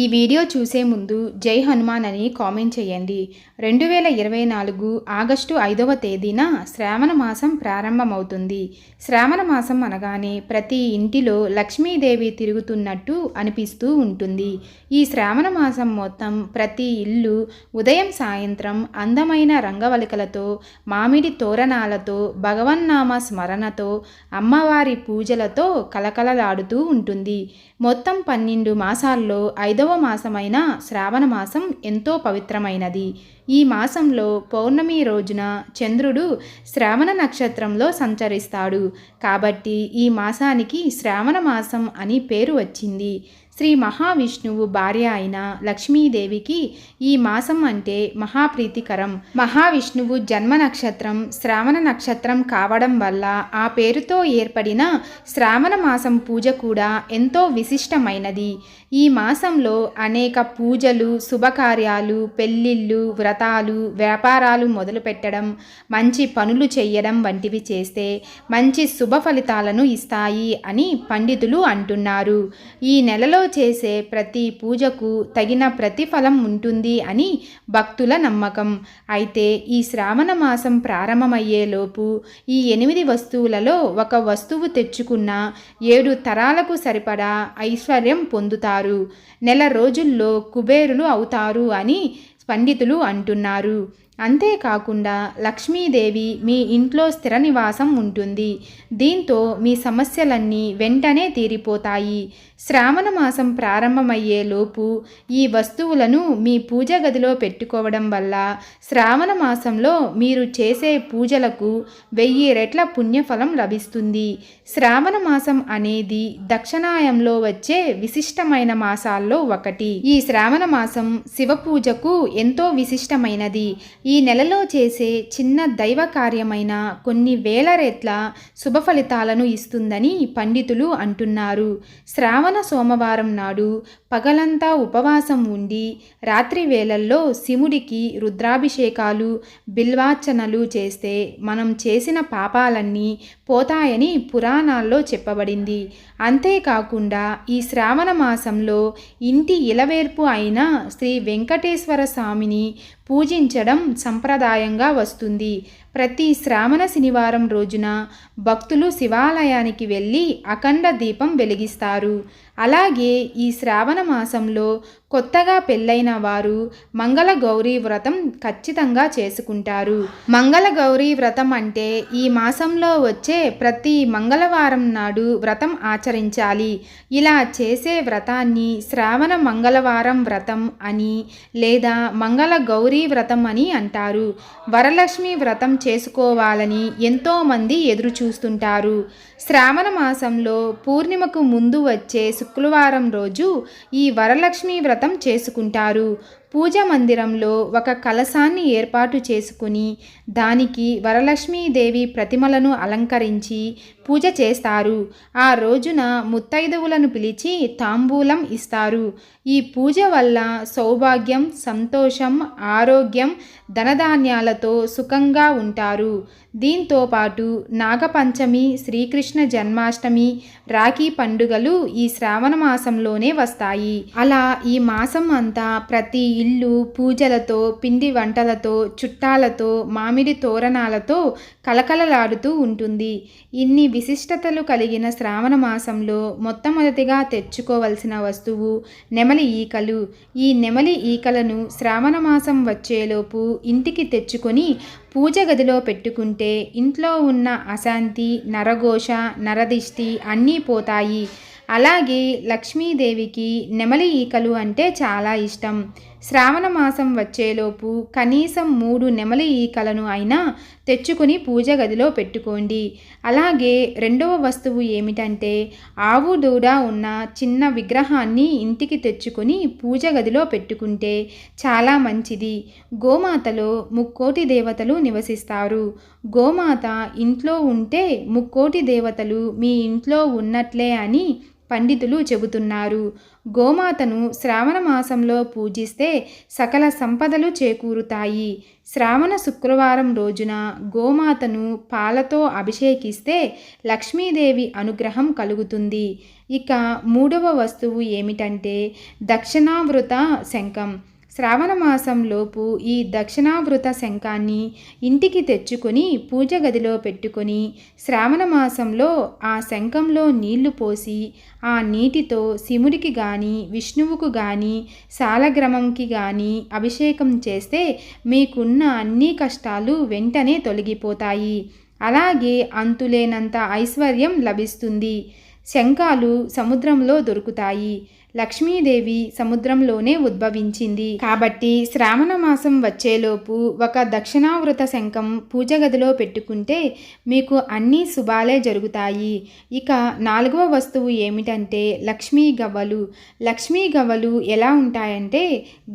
ఈ వీడియో చూసే ముందు జై హనుమాన్ అని కామెంట్ చేయండి. రెండు వేల ఇరవై నాలుగు ఆగస్టు ఐదవ తేదీన శ్రావణ మాసం ప్రారంభమవుతుంది. శ్రావణ మాసం అనగానే ప్రతి ఇంటిలో లక్ష్మీదేవి తిరుగుతున్నట్టు అనిపిస్తూ ఉంటుంది. ఈ శ్రావణ మాసం మొత్తం ప్రతి ఇల్లు ఉదయం సాయంత్రం అందమైన రంగవలికలతో మామిడి తోరణాలతో భగవన్నామ స్మరణతో అమ్మవారి పూజలతో కలకలలాడుతూ ఉంటుంది. మొత్తం పన్నెండు మాసాల్లో ఐదవ మాసమైన శ్రావణ మాసం ఎంతో పవిత్రమైనది. ఈ మాసంలో పౌర్ణమి రోజున చంద్రుడు శ్రావణ నక్షత్రంలో సంచరిస్తాడు. కాబట్టి ఈ మాసానికి శ్రావణ మాసం అని పేరు వచ్చింది. శ్రీ మహావిష్ణువు భార్య అయిన లక్ష్మీదేవికి ఈ మాసం అంటే మహాప్రీతికరం. మహావిష్ణువు జన్మ నక్షత్రం శ్రావణ నక్షత్రం కావడం వల్ల ఆ పేరుతో ఏర్పడిన శ్రావణ మాసం పూజ కూడా ఎంతో విశిష్టమైనది. ఈ మాసంలో అనేక పూజలు శుభకార్యాలు పెళ్ళిళ్ళు వ్రతాలు వ్యాపారాలు మొదలుపెట్టడం మంచి పనులు చేయడం వంటివి చేస్తే మంచి శుభ ఫలితాలను ఇస్తాయి అని పండితులు అంటున్నారు. ఈ నెలలో చేసే ప్రతి పూజకు తగిన ప్రతిఫలం ఉంటుంది అని భక్తుల నమ్మకం. అయితే ఈ శ్రావణ మాసం ప్రారంభమయ్యేలోపు ఈ ఎనిమిది వస్తువులలో ఒక వస్తువు తెచ్చుకున్న ఏడు తరాలకు సరిపడా ఐశ్వర్యం పొందుతారు. నెల రోజుల్లో కుబేరులు అవుతారు అని పండితులు అంటున్నారు. అంతేకాకుండా లక్ష్మీదేవి మీ ఇంట్లో స్థిర నివాసం ఉంటుంది. దీంతో మీ సమస్యలన్నీ వెంటనే తీరిపోతాయి. శ్రావణ మాసం ప్రారంభమయ్యేలోపు ఈ వస్తువులను మీ పూజ గదిలో పెట్టుకోవడం వల్ల శ్రావణ మాసంలో మీరు చేసే పూజలకు వెయ్యి రెట్ల పుణ్యఫలం లభిస్తుంది. శ్రావణ మాసం అనేది దక్షిణాయంలో వచ్చే విశిష్టమైన మాసాల్లో ఒకటి. ఈ శ్రావణ మాసం శివ పూజకు ఎంతో విశిష్టమైనది. ఈ నెలలో చేసే చిన్న దైవ కార్యమైన కొన్ని వేల రెట్ల శుభ ఫలితాలను ఇస్తుందని పండితులు అంటున్నారు. శ్రావణ సోమవారం నాడు పగలంతా ఉపవాసం ఉండి రాత్రి వేళల్లో శివుడికి రుద్రాభిషేకాలు బిల్వార్చనలు చేస్తే మనం చేసిన పాపాలన్నీ పోతాయని పురాణాల్లో చెప్పబడింది. అంతేకాకుండా ఈ శ్రావణ మాసంలో ఇంటి ఇలవేర్పు అయిన శ్రీ వెంకటేశ్వర స్వామిని పూజించడం సంప్రదాయంగా వస్తుంది. ప్రతి శ్రావణ శనివారం రోజున భక్తులు శివాలయానికి వెళ్ళి అఖండ దీపం వెలిగిస్తారు. అలాగే ఈ శ్రావణ మాసంలో కొత్తగా పెళ్ళైన వారు మంగళ గౌరీ వ్రతం ఖచ్చితంగా చేసుకుంటారు. మంగళ గౌరీ వ్రతం అంటే ఈ మాసంలో వచ్చే ప్రతి మంగళవారం నాడు వ్రతం ఆచరించాలి. ఇలా చేసే వ్రతాన్ని శ్రావణ మంగళవారం వ్రతం అని లేదా మంగళ గౌరీ వ్రతం అని అంటారు. వరలక్ష్మి వ్రతం చేసుకోవాలని ఎంతోమంది ఎదురు చూస్తుంటారు శ్రావణ మాసంలో పూర్ణిమకు ముందు వచ్చే శుక్రవారం రోజు ఈ వరలక్ష్మి వ్రతం చేసుకుంటారు. పూజ మందిరంలో ఒక కలశాన్ని ఏర్పాటు చేసుకుని దానికి వరలక్ష్మీదేవి ప్రతిమలను అలంకరించి పూజ చేస్తారు. ఆ రోజున ముత్తైదువులను పిలిచి తాంబూలం ఇస్తారు. ఈ పూజ వల్ల సౌభాగ్యం సంతోషం ఆరోగ్యం ధనధాన్యాలతో సుఖంగా ఉంటారు. దీంతో పాటు నాగపంచమి శ్రీకృష్ణ జన్మాష్టమి రాఖీ పండుగలు ఈ శ్రావణ మాసంలోనే వస్తాయి. అలా ఈ మాసం అంతా ప్రతి ఇల్లు పూజలతో పిండి వంటలతో చుట్టాలతో మామిడి తోరణాలతో కలకలలాడుతూ ఉంటుంది. ఇన్ని విశిష్టతలు కలిగిన శ్రావణ మాసంలో మొట్టమొదటిగా తెచ్చుకోవలసిన వస్తువు నెమలి ఈకలు. ఈ నెమలి ఈకలను శ్రావణ మాసం వచ్చేలోపు ఇంటికి తెచ్చుకొని పూజ గదిలో పెట్టుకుంటే ఇంట్లో ఉన్న అశాంతి నరఘోష నరదిష్టి అన్నీ పోతాయి. అలాగే లక్ష్మీదేవికి నెమలి ఈకలు అంటే చాలా ఇష్టం. శ్రావణ మాసం వచ్చేలోపు కనీసం మూడు నెమలి ఈకలను అయినా తెచ్చుకుని పూజ గదిలో పెట్టుకోండి. అలాగే రెండవ వస్తువు ఏమిటంటే ఆవు దూడ ఉన్న చిన్న విగ్రహాన్ని ఇంటికి తెచ్చుకొని పూజ గదిలో పెట్టుకుంటే చాలా మంచిది. గోమాతలో ముక్కోటి దేవతలు నివసిస్తారు. గోమాత ఇంట్లో ఉంటే ముక్కోటి దేవతలు మీ ఇంట్లో ఉన్నట్లే అని పండితులు చెబుతున్నారు. గోమాతను శ్రావణ మాసంలో పూజిస్తే సకల సంపదలు చేకూరుతాయి. శ్రావణ శుక్రవారం రోజున గోమాతను పాలతో అభిషేకిస్తే లక్ష్మీదేవి అనుగ్రహం కలుగుతుంది. ఇక మూడవ వస్తువు ఏమిటంటే దక్షిణావృత శంఖం. శ్రావణ మాసంలోపు ఈ దక్షిణావృత శంఖాన్ని ఇంటికి తెచ్చుకొని పూజ గదిలో పెట్టుకొని శ్రావణ మాసంలో ఆ శంఖంలో నీళ్ళు పోసి ఆ నీటితో శివుడికి కానీ విష్ణువుకు కానీ సాలగ్రమంకి కానీ అభిషేకం చేస్తే మీకున్న అన్ని కష్టాలు వెంటనే తొలగిపోతాయి. అలాగే అంతులేనంత ఐశ్వర్యం లభిస్తుంది. శంఖాలు సముద్రంలో దొరుకుతాయి. లక్ష్మీదేవి సముద్రంలోనే ఉద్భవించింది. కాబట్టి శ్రావణ మాసం వచ్చేలోపు ఒక దక్షిణావృత శంఖం పూజ గదిలో పెట్టుకుంటే మీకు అన్ని శుభాలే జరుగుతాయి. ఇక నాలుగవ వస్తువు ఏమిటంటే లక్ష్మీ గవ్వలు. లక్ష్మీ గవ్వలు ఎలా ఉంటాయంటే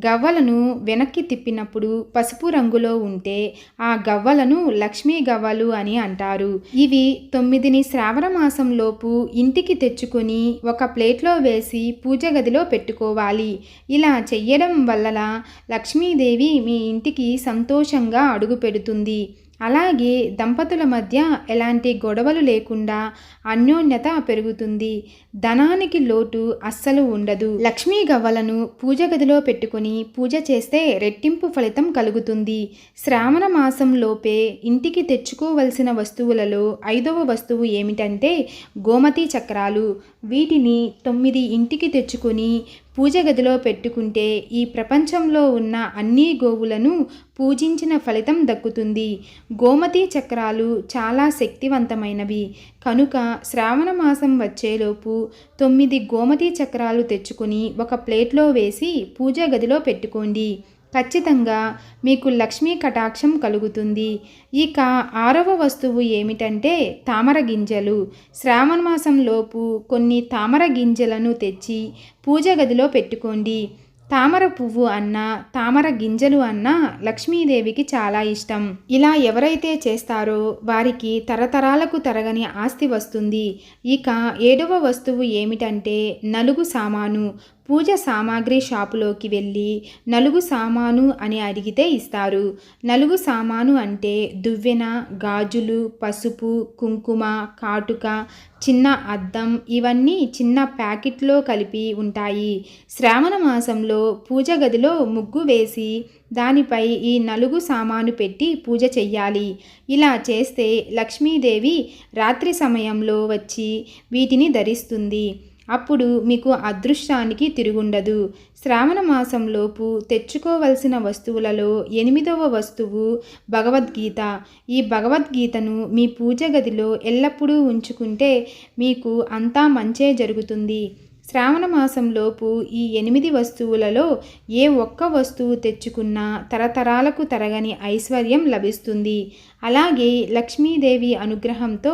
గవ్వలను వెనక్కి తిప్పినప్పుడు పసుపు రంగులో ఉంటే ఆ గవ్వలను లక్ష్మీ గవ్వలు అని అంటారు. ఇవి తొమ్మిదిని శ్రావణ మాసంలోపు ఇంటికి తెచ్చుకొని ఒక ప్లేట్లో వేసి పూజ గదిలో పెట్టుకోవాలి. ఇలా చెయ్యడం వల్ల లక్ష్మీదేవి మీ ఇంటికి సంతోషంగా అడుగు పెడుతుంది. అలాగే దంపతుల మధ్య ఎలాంటి గొడవలు లేకుండా అన్యోన్యత పెరుగుతుంది. ధనానికి లోటు అస్సలు ఉండదు. లక్ష్మీ గవ్వలను పూజ గదిలో పెట్టుకుని పూజ చేస్తే రెట్టింపు ఫలితం కలుగుతుంది. శ్రావణ మాసంలోపే ఇంటికి తెచ్చుకోవలసిన వస్తువులలో ఐదవ వస్తువు ఏమిటంటే గోమతి చక్రాలు. వీటిని తొమ్మిది ఇంటికి తెచ్చుకొని పూజ గదిలో పెట్టుకుంటే ఈ ప్రపంచంలో ఉన్న అన్ని గోవులను పూజించిన ఫలితం దక్కుతుంది. గోమతి చక్రాలు చాలా శక్తివంతమైనవి. కనుక శ్రావణ మాసం వచ్చేలోపు తొమ్మిది గోమతి చక్రాలు తెచ్చుకుని ఒక ప్లేట్లో వేసి పూజ గదిలో పెట్టుకోండి. ఖచ్చితంగా మీకు లక్ష్మీ కటాక్షం కలుగుతుంది. ఇక ఆరవ వస్తువు ఏమిటంటే తామర గింజలు. శ్రావణ మాసంలోపు కొన్ని తామర గింజలను తెచ్చి పూజ గదిలో పెట్టుకోండి. తామర పువ్వు అన్న తామర గింజలు అన్న లక్ష్మీదేవికి చాలా ఇష్టం. ఇలా ఎవరైతే చేస్తారో వారికి తరతరాలకు తరగని ఆస్తి వస్తుంది. ఇక ఏడవ వస్తువు ఏమిటంటే నలుగు సామాను. పూజ సామాగ్రి షాపులోకి వెళ్ళి నలుగు సామాను అని అడిగితే ఇస్తారు. నలుగు సామాను అంటే దువ్వెన గాజులు పసుపు కుంకుమ కాటుక చిన్న అద్దం ఇవన్నీ చిన్న ప్యాకెట్లో కలిపి ఉంటాయి. శ్రావణ మాసంలో పూజ గదిలో ముగ్గు వేసి దానిపై ఈ నలుగు సామాను పెట్టి పూజ చెయ్యాలి. ఇలా చేస్తే లక్ష్మీదేవి రాత్రి సమయంలో వచ్చి వీటిని ధరిస్తుంది. అప్పుడు మీకు అదృష్టానికి తిరుగుండదు. శ్రావణ మాసంలోపు తెచ్చుకోవలసిన వస్తువులలో ఎనిమిదవ వస్తువు భగవద్గీత. ఈ భగవద్గీతను మీ పూజ గదిలో ఎల్లప్పుడూ ఉంచుకుంటే మీకు అంతా మంచే జరుగుతుంది. శ్రావణ మాసంలోపు ఈ ఎనిమిది వస్తువులలో ఏ ఒక్క వస్తువు తెచ్చుకున్నా తరతరాలకు తరగని ఐశ్వర్యం లభిస్తుంది. అలాగే లక్ష్మీదేవి అనుగ్రహంతో